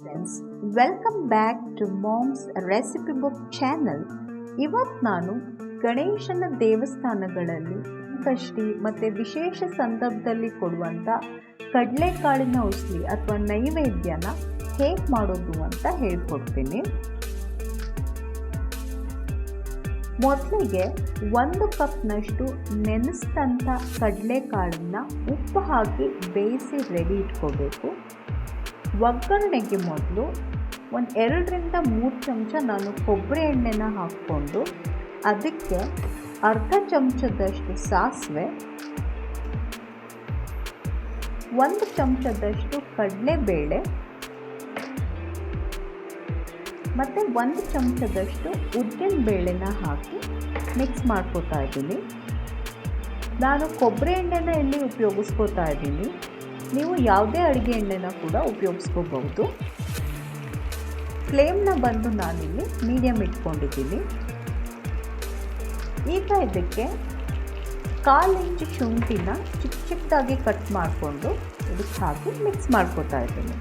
Friends welcome back to mom's recipe book channel ಇವತ್ತು ನಾನು ಗಣೇಶನ ದೇವಸ್ಥಾನಗಳಲ್ಲಿ ಕಷ್ಟಿ ಮತ್ತು ವಿಶೇಷ ಸಂದರ್ಭದಲ್ಲಿ ಕೊಡುವಂಥ ಕಡಲೆಕಾಳಿನ ಉಸ್ಲಿ ಅಥವಾ ನೈವೇದ್ಯನ ಹೇಗೆ ಮಾಡೋದು ಅಂತ ಹೇಳ್ಕೊಡ್ತೀನಿ. ಮೊದಲಿಗೆ ಒಂದು ಕಪ್ನಷ್ಟು ನೆನೆಸಿದಂಥ ಕಡಲೆಕಾಳನ್ನ ಉಪ್ಪು ಹಾಕಿ ಬೇಯಿಸಿ ರೆಡಿ ಇಟ್ಕೋಬೇಕು. ಒಗ್ಗರಣೆಗೆ ಮೊದಲು ಒಂದು ಎರಡರಿಂದ ಮೂರು ಚಮಚ ನಾನು ಕೊಬ್ಬರಿ ಎಣ್ಣೆನ ಹಾಕ್ಕೊಂಡು ಅದಕ್ಕೆ ಅರ್ಧ ಚಮಚದಷ್ಟು ಸಾಸಿವೆ, ಒಂದು ಚಮಚದಷ್ಟು ಕಡಲೆಬೇಳೆ ಮತ್ತು ಒಂದು ಚಮಚದಷ್ಟು ಉದ್ದಿನ ಬೇಳೆನ ಹಾಕಿ ಮಿಕ್ಸ್ ಮಾಡ್ಕೋತಾ ಇದ್ದೀನಿ. ನಾನು ಕೊಬ್ಬರಿ ಎಣ್ಣೆನ ಇಲ್ಲಿ ಉಪಯೋಗಿಸ್ಕೋತಾ ಇದ್ದೀನಿ? ನೀವು ಯಾವುದೇ ಅಡುಗೆ ಎಣ್ಣೆನ ಕೂಡ ಉಪಯೋಗಿಸ್ಕೋಬಹುದು. ಫ್ಲೇಮ್ನ ಬಂದು ನಾನಿಲ್ಲಿ ಮೀಡಿಯಮ್ ಇಟ್ಕೊಂಡಿದ್ದೀನಿ. ಈಗ ಇದಕ್ಕೆ ಕಾಲು ಇಂಚು ಶುಂಠಿನ ಚಿಕ್ಕ ಚಿಕ್ಕದಾಗಿ ಕಟ್ ಮಾಡಿಕೊಂಡು ಇದಕ್ಕೆ ಹಾಕಿ ಮಿಕ್ಸ್ ಮಾಡ್ಕೋತಾ ಇದ್ದೀನಿ.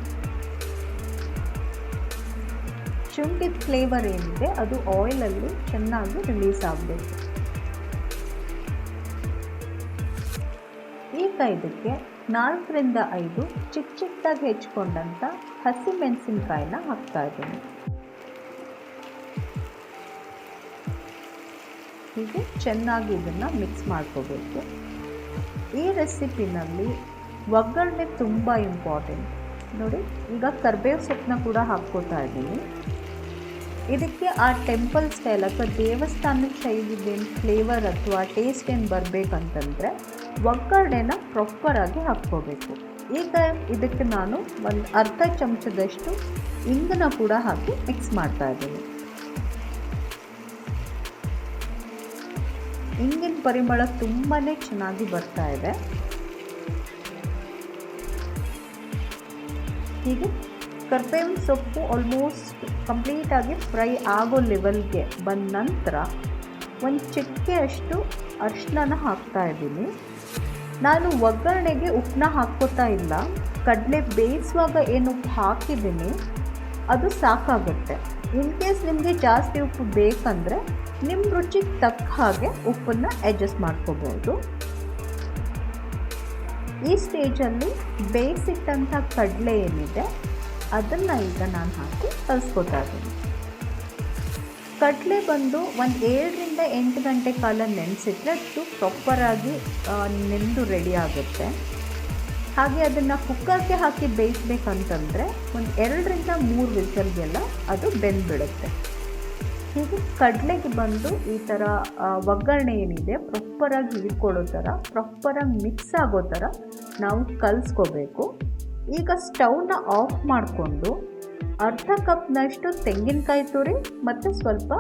ಶುಂಠಿದ ಫ್ಲೇವರ್ ಏನಿದೆ ಅದು ಆಯಿಲಲ್ಲಿ ಚೆನ್ನಾಗಿ ರಿಲೀಸ್ ಆಗಬೇಕು. ಈಗ ಇದಕ್ಕೆ ನಾಲ್ಕರಿಂದ ಐದು ಚಿಕ್ಕ ಚಿಕ್ಕದಾಗಿ ಹೆಚ್ಕೊಂಡಂಥ ಹಸಿ ಮೆಣಸಿನ್ಕಾಯಿನ ಹಾಕ್ತಾ ಇದ್ದೀನಿ. ಹೀಗೆ ಚೆನ್ನಾಗಿ ಇದನ್ನು ಮಿಕ್ಸ್ ಮಾಡ್ಕೋಬೇಕು. ಈ ರೆಸಿಪಿನಲ್ಲಿ ಒಗ್ಗರಣೆ ತುಂಬ ಇಂಪಾರ್ಟೆಂಟ್ ನೋಡಿ, ಈಗ ಕರ್ಬೇವು ಸೊಪ್ಪನ್ನ ಕೂಡ ಹಾಕ್ಕೋತಾ ಇದ್ದೀನಿ. ಇದಕ್ಕೆ ಆ ಟೆಂಪಲ್ ಸ್ಟೈಲ್ ಅಥವಾ ದೇವಸ್ಥಾನದ ಶೈಲಿದೇನು ಫ್ಲೇವರ್ ಅಥವಾ ಟೇಸ್ಟ್ ಏನು ಬರಬೇಕಂತಂದರೆ ಒಗ್ಗರಣೆನ ಪ್ರಾಪರಾಗಿ ಹಾಕ್ಕೋಬೇಕು. ಈಗ ಇದಕ್ಕೆ ನಾನು ಒಂದು ಅರ್ಧ ಚಮಚದಷ್ಟು ಇಂಗನ ಕೂಡ ಹಾಕಿ ಮಿಕ್ಸ್ ಮಾಡ್ತಾ ಇದ್ದೀನಿ. ಇಂಗಿನ ಪರಿಮಳ ತುಂಬಾ ಚೆನ್ನಾಗಿ ಬರ್ತಾ ಇದೆ. ಹೀಗೆ ಕರ್ಬೇವಿನ ಸೊಪ್ಪು ಆಲ್ಮೋಸ್ಟ್ ಕಂಪ್ಲೀಟಾಗಿ ಫ್ರೈ ಆಗೋ ಲೆವೆಲ್ಗೆ ಬಂದ ನಂತರ ಒಂದು ಚಿಟಿಕೆಯಷ್ಟು ಅರ್ಶಿನ ಹಾಕ್ತಾ ಇದ್ದೀನಿ. ನಾನು ಒಗ್ಗರಣೆಗೆ ಉಪ್ಪನ್ನ ಹಾಕ್ಕೋತಾ ಇಲ್ಲ. ಕಡಲೆ ಬೇಯಿಸುವಾಗ ಏನು ಉಪ್ಪು ಹಾಕಿದ್ದೀನಿ, ಅದು ಸಾಕಾಗುತ್ತೆ. ಇನ್ ಕೇಸ್ ನಿಮಗೆ ಜಾಸ್ತಿ ಉಪ್ಪು ಬೇಕಂದರೆ ನಿಮ್ಮ ರುಚಿಗೆ ತಕ್ಕ ಹಾಗೆ ಉಪ್ಪನ್ನು ಅಡ್ಜಸ್ಟ್ ಮಾಡ್ಕೋಬೋದು. ಈ ಸ್ಟೇಜಲ್ಲಿ ಬೇಯಿಸಿಟ್ಟಂಥ ಕಡಲೆ ಏನಿದೆ, ಅದನ್ನು ಈಗ ನಾನು ಹಾಕಿ ಕಲಿಸ್ಕೊತಾ ಇದ್ದೀನಿ. ಕಡಲೆ ಬಂದು ಒಂದು ಏಳರಿಂದ ಎಂಟು ಗಂಟೆ ಕಾಲ ನೆನೆಸಿದ್ರೆ ಅದು ಪ್ರಾಪರಾಗಿ ನೆಂದು ರೆಡಿ ಆಗುತ್ತೆ. ಹಾಗೆ ಅದನ್ನು ಕುಕ್ಕರ್ಗೆ ಹಾಕಿ ಬೇಯಿಸ್ಬೇಕಂತಂದರೆ ಒಂದು ಎರಡರಿಂದ ಮೂರು ವಿಸಲ್ಗೆಲ್ಲ ಅದು ಬೆಂದ್ಬಿಡುತ್ತೆ. ಹೀಗೆ ಕಡಲೆಗೆ ಬಂದು ಈ ಥರ ಒಗ್ಗರಣೆ ಏನಿದೆ ಪ್ರಾಪರಾಗಿ ಹಿಡ್ಕೊಳ್ಳೋ ಥರ ಪ್ರಾಪರಾಗಿ ಮಿಕ್ಸ್ ಆಗೋ ಥರ ನಾವು ಕಲಿಸ್ಕೋಬೇಕು. ಈಗ ಸ್ಟವ್ನ ಆಫ್ ಮಾಡಿಕೊಂಡು ಅರ್ಧ ಕಪ್ನಷ್ಟು ತೆಂಗಿನಕಾಯಿ ತುರಿ ಮತ್ತು ಸ್ವಲ್ಪ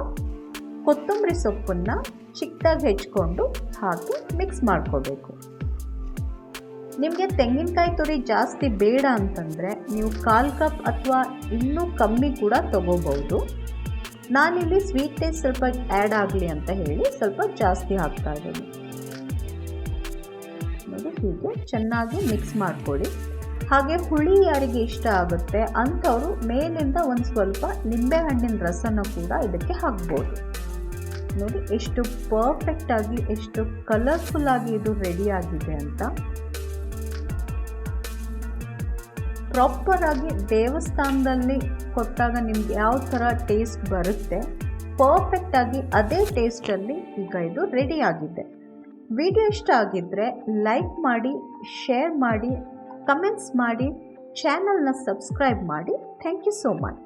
ಕೊತ್ತಂಬರಿ ಸೊಪ್ಪನ್ನು ಚಿಕ್ಕದಾಗಿ ಹೆಚ್ಕೊಂಡು ಹಾಕಿ ಮಿಕ್ಸ್ ಮಾಡ್ಕೋಬೇಕು. ನಿಮಗೆ ತೆಂಗಿನಕಾಯಿ ತುರಿ ಜಾಸ್ತಿ ಬೇಡ ಅಂತಂದರೆ ನೀವು ಕಾಲು ಕಪ್ ಅಥವಾ ಇನ್ನೂ ಕಮ್ಮಿ ಕೂಡ ತೊಗೋಬೋದು ನಾನಿಲ್ಲಿ ಸ್ವೀಟ್ ಟೇಸ್ಟ್ ಸ್ವಲ್ಪ ಆ್ಯಡ್ ಆಗಲಿ ಅಂತ ಹೇಳಿ ಸ್ವಲ್ಪ ಜಾಸ್ತಿ ಹಾಕ್ತಾ ಇದ್ದೀನಿ. ಹೀಗೆ ಚೆನ್ನಾಗಿ ಮಿಕ್ಸ್ ಮಾಡಿಕೊಡಿ ಹಾಗೆ ಹುಳಿ ಯಾರಿಗೆ ಇಷ್ಟ ಆಗುತ್ತೆ ಅಂಥವರು ಮೇಲಿಂದ ಒಂದು ಸ್ವಲ್ಪ ನಿಂಬೆಹಣ್ಣಿನ ರಸನ ಕೂಡ ಇದಕ್ಕೆ ಹಾಕ್ಬೋದು. ನೋಡಿ, ಎಷ್ಟು ಪರ್ಫೆಕ್ಟಾಗಿ ಎಷ್ಟು ಕಲರ್ಫುಲ್ಲಾಗಿ ಇದು ರೆಡಿ ಆಗಿದೆ ಅಂತ. ಪ್ರಾಪರಾಗಿ ದೇವಸ್ಥಾನದಲ್ಲಿ ಕೊಟ್ಟಾಗ ನಿಮ್ಗೆ ಯಾವ ಥರ ಟೇಸ್ಟ್ ಬರುತ್ತೆ ಪರ್ಫೆಕ್ಟಾಗಿ ಅದೇ ಟೇಸ್ಟಲ್ಲಿ ಈಗ ಇದು ರೆಡಿ ಆಗಿದೆ. ವಿಡಿಯೋ ಇಷ್ಟ ಆಗಿದ್ದರೆ ಲೈಕ್ ಮಾಡಿ ಶೇರ್ ಮಾಡಿ ಕಮೆಂಟ್ಸ್ ಮಾಡಿ ಚಾನಲ್ನ ಸಬ್ಸ್ಕ್ರೈಬ್ ಮಾಡಿ. Thank you so much